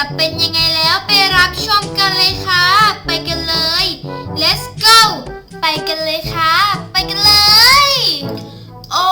จะเป็นยังไงแล้วไปรับชมกันเลยค่ะ ไปกันเลย let's go ไปกันเลยค่ะ ไปกันเลย โอ้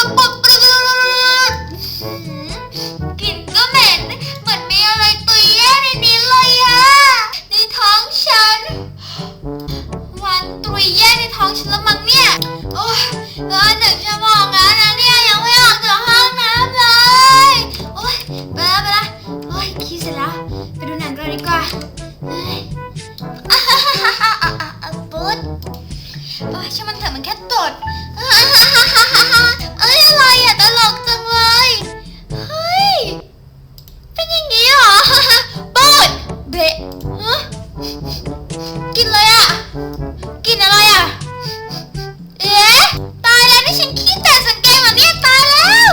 ปุ๊บปุ๊บปุ๊บหืมกลิ่นก็เหม็นเหมือนมีอะไรตุยแย่ในนี้เลยอะในท้องฉัน วันตุยแย่ในท้องฉันละมั้งเนี่ยโอ้ยรอหนึ่งชั่วโมงแล้วนะเนี่ยยังไม่ออกจากห้องน้ำเลยโอ้ยไปละไปละโอ้ยขี้เสร็จแล้วไปดูหนังกันดีกว่าเฮ้ยอะฮ่าฮ่าฮ่าอะอะอะปุ๊ดโอ้ยช่างมันเถอะมันแค่ตดอะฮ่าฮ่าฮ่าฮ่าฮ่าเอ้ย อะไรอะตลกจังเลย เฮ้ย เป็นอย่างนี้เหรอฮ่าฮ่าปุ๊ดเบะฮะกินเลยอะ กินอะไรอะ เอ๊ะ ตายแล้วนี่ฉันขี้แต่สังเกตเหรอเนี่ยตายแล้ว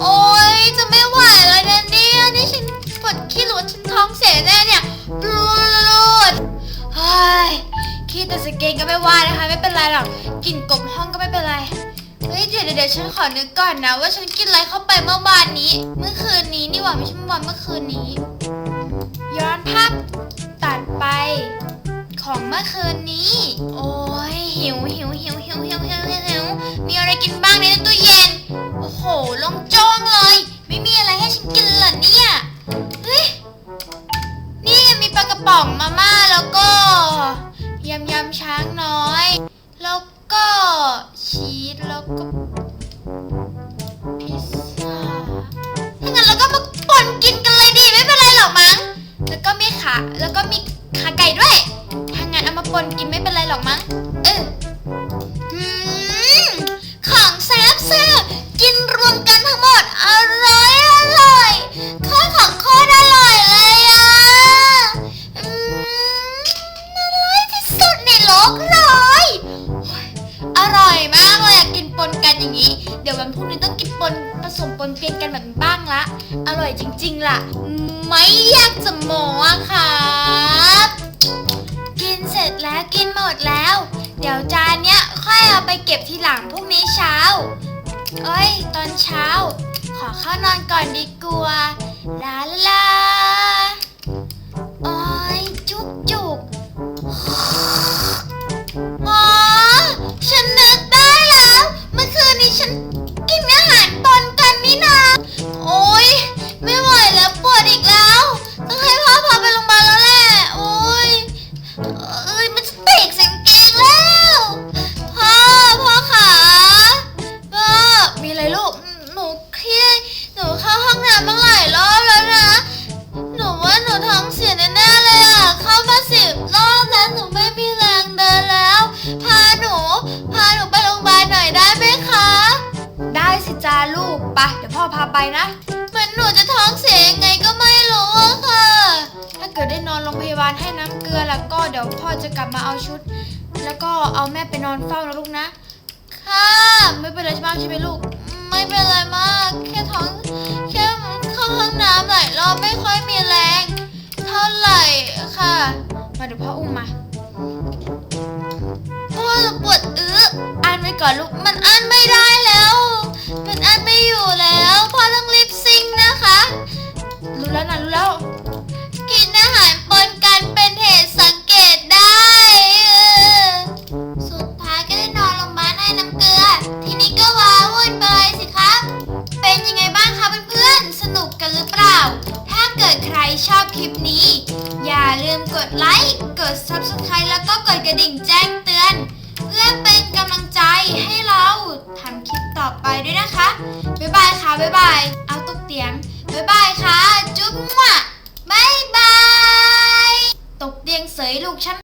โอ๊ยจะไม่ไหวแล้วนะเนี่ยนี่ฉันปวดขี้หรือว่าฉันท้องเสียแน่เนี่ยปลูดเฮ้ยขี้แต่สังเกตก็ไม่ว่านะคะ ไม่เป็นไรหรอก กินกบห้องก็ไม่เป็นไร เฮ้ยเดี๋ยวเดี๋ยวฉันขอนึกก่อนนะ ว่าฉันกินอะไรเข้าไปเมื่อวานนี้ เมื่อคืนนี้นี่หว่าไม่ใช่เมื่อวานเมื่อคืนนี้ ย้อนภาพตัดไป ของเมื่อคืนนี้ โอ้ยหิวหิวหิว มีขาไก่ด้วยถ้างั้นเอามาปนกินไม่เป็นไรหรอกมั้งเออ ววันพรุ่งนี้ต้องกินปนผสมปนเปลี่ยนกันแบบบ้างละ อร่อยจริง ๆ ล่ะ ไม่อยากจะโมอะครับ กินเสร็จแล้วกินหมดแล้ว เดี๋ยวจานเนี้ยค่อยเอาไปเก็บทีหลังพรุ่งนี้เช้า เอ้ย ตอนเช้า ขอเข้านอนก่อนดีกว่าลาลา ไปเดี๋ยวพ่อพาไปนะ เหมือนหนูจะท้องเสียยังไงก็ไม่รู้อะค่ะ ถ้าเกิดได้นอนโรงพยาบาลให้น้ำเกลือแล้วก็เดี๋ยวพ่อจะกลับมาเอาชุด แล้วก็เอาแม่ไปนอนเฝ้านะลูกนะ ค่ะ ไม่เป็นไรมากใช่ไหมลูก ไม่เป็นไรมาก แค่ท้องแค่เข้าห้องน้ำหลายรอบไม่ค่อยมีแรง เท่าไหร่ค่ะ มาเดี๋ยวพ่ออุ้มมาพ่อปวดอื้ออ่านไปก่อนลูก มันอ่านไม่ได้แล้ว มันอันไม่อยู่แล้วพ่อต้องรีบซิงนะคะ รู้แล้วนะรู้แล้ว กินอาหารปนกันเป็นเหตุสังเกตได้สุดท้ายก็ได้นอนลงบ้านในน้ำเกลือ ทีนี้ก็ว้าวุ่นไปสิครับ เป็นยังไงบ้างคะเพื่อนๆ สนุกกันหรือเปล่า ถ้าเกิดใครชอบคลิปนี้ อย่าลืมกดไลค์ กด Subscribe แล้วก็กดกระดิ่งแจ้งเตือน เพื่อเป็นกำลังใจให้เรา ต่อไปด้วยนะคะ บ๊ายบายค่ะ บ๊ายบาย เอาตุกเตียง บ๊ายบายค่ะ จุ๊บมั่วบ๊ายบาย ตกเตียงเสยลูกฉัน